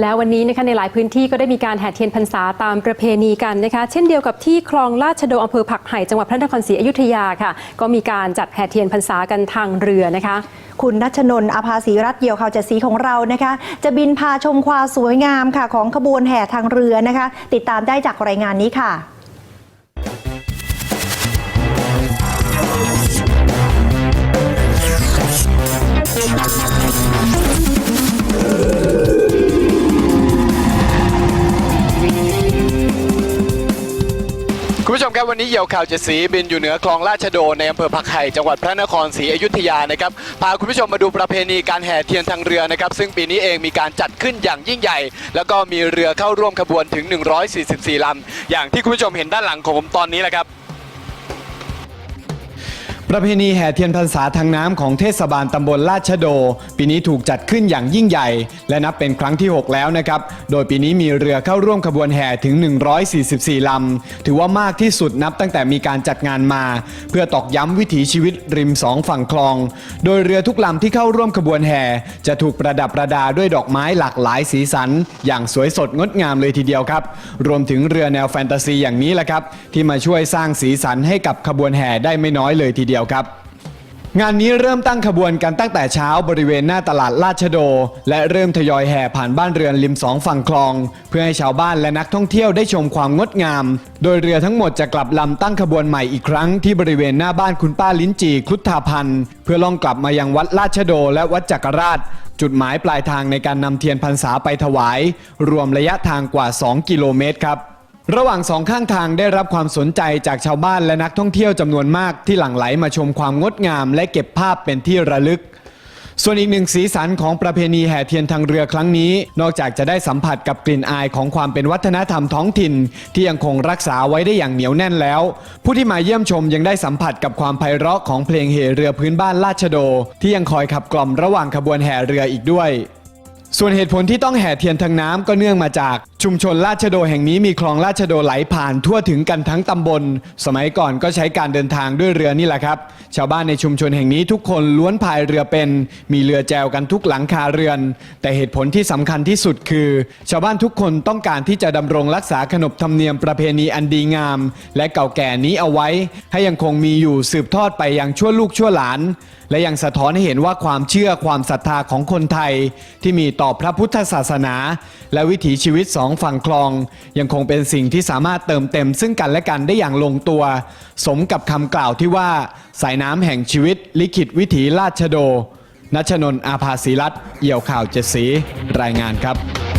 แล้ววันนี้นะคะในหลายพื้นที่ก็ได้มีการแห่เทียนพรรษาตามประเพณีกันนะคะเช่นเดียวกับที่คลองลาดชโดอำเภอผักไห่จังหวัดพระนครศรีอยุธยาค่ะ ก็มีการจัดแห่เทียนพรรษากันทางเรือนะคะ คุณนัชนนท์อาภาสีรัตเกี่ยวข่าวเจ็ดสีของเรานะคะ จะบินพาชมความสวยงามค่ะของขบวนแห่ทางเรือนะคะ ติดตามได้จากรายงานนี้ค่ะ คุณผู้ชมครับวันนี้เหยี่ยวข่าวเจ็ดสีบินอยู่เหนือคลองราชโดในอำเภอผักไห่จังหวัดพระนครศรีอยุธยานะครับพาคุณผู้ชมมาดูประเพณีการแห่เทียนทางเรือนะครับซึ่งปีนี้เองมีการจัดขึ้นอย่างยิ่งใหญ่ แล้วก็มีเรือเข้าร่วมขบวนถึง 144ลำอย่างที่คุณผู้ชมเห็นด้านหลังของผมตอนนี้แหละครับ ประเพณีแห่เทียนพรรษาทางน้ำของเทศบาลตำบลลาดชโด ปีนี้ถูกจัดขึ้นอย่างยิ่งใหญ่ และนับเป็นครั้งที่ 6 แล้วนะครับ โดยปีนี้มีเรือเข้าร่วมขบวนแห่ถึง 144 ลำ ถือว่ามากที่สุดนับตั้งแต่มีการจัดงานมา เพื่อตอกย้ำวิถีชีวิตริมสองฝั่งคลอง โดยเรือทุกลำที่เข้าร่วมขบวนแห่ จะถูกประดับประดาด้วยดอกไม้หลากหลายสีสัน อย่างสวยสดงดงามเลยทีเดียวครับ รวมถึงเรือแนวแฟนตาซีอย่างนี้แหละครับที่มาช่วยสร้างสีสันให้กับขบวนแห่ได้ไม่น้อยเลยทีเดียวครับ งานนี้เริ่มตั้งขบวนกันตั้งแต่เช้าบริเวณหน้าตลาดลาดชโด และเริ่มทยอยแห่ผ่านบ้านเรือนริมสองฝั่งคลอง เพื่อให้ชาวบ้านและนักท่องเที่ยวได้ชมความงดงาม โดยเรือทั้งหมดจะกลับลำตั้งขบวนใหม่อีกครั้งที่บริเวณหน้าบ้านคุณป้าลิ้นจีครุฑธาพันธ์ เพื่อล่องกลับมายังวัดลาดชโดและวัดจักรราช จุดหมายปลายทางในการนำเทียนพรรษาไปถวาย รวมระยะทางกว่า 2 กิโลเมตรครับ ระหว่างสองข้างทางได้รับความสนใจจากชาวบ้านและนักท่องเที่ยวจำนวนมากที่หลั่งไหลมาชมความงดงาม และเก็บภาพเป็นที่ระลึก ส่วนอีกหนึ่งสีสันของประเพณีแห่เทียนทางเรือครั้งนี้ นอกจากจะได้สัมผัสกับกลิ่นอายของความเป็นวัฒนธรรมท้องถิ่น ที่ยังคงรักษาไว้ได้อย่างเหนียวแน่นแล้ว ผู้ที่มาเยี่ยมชมยังได้สัมผัสกับความไพเราะของเพลงเฮเรือพื้นบ้านลาดชโด ที่ยังคอยขับกล่อมระหว่างขบวนแห่เรืออีกด้วย ส่วนเหตุผลที่ต้องแห่เทียนทางน้ำก็เนื่องมาจาก ชุมชนราชโดแห่งนี้มีคลองราชโดไหลผ่านทั่วถึงกันทั้งตำบล สมัยก่อนก็ใช้การเดินทางด้วยเรือนี่แหละครับ ชาวบ้านในชุมชนแห่งนี้ทุกคนล้วนพายเรือเป็น มีเรือแจวกันทุกหลังคาเรือน แต่เหตุผลที่สำคัญที่สุดคือ ชาวบ้านทุกคนต้องการที่จะดำรงรักษาขนบธรรมเนียมประเพณีอันดีงาม และเก่าแก่นี้เอาไว้ ให้ยังคงมีอยู่สืบทอดไปยังชั่วลูกชั่วหลาน และยังสะท้อนให้เห็นว่าความเชื่อความศรัทธาของคนไทย ที่มีต่อพระพุทธศาสนา และวิถีชีวิตสองฝั่งคลอง ยังคงเป็นสิ่งที่สามารถเติมเต็ม ซึ่งกันและกันได้อย่างลงตัว สมกับคำกล่าวที่ว่า สายน้ำแห่งชีวิต ลิขิตวิถีราชโดนัชนนท์อาภาศีรัตเอี่ยวข่าวเจ็ดสีรายงานครับ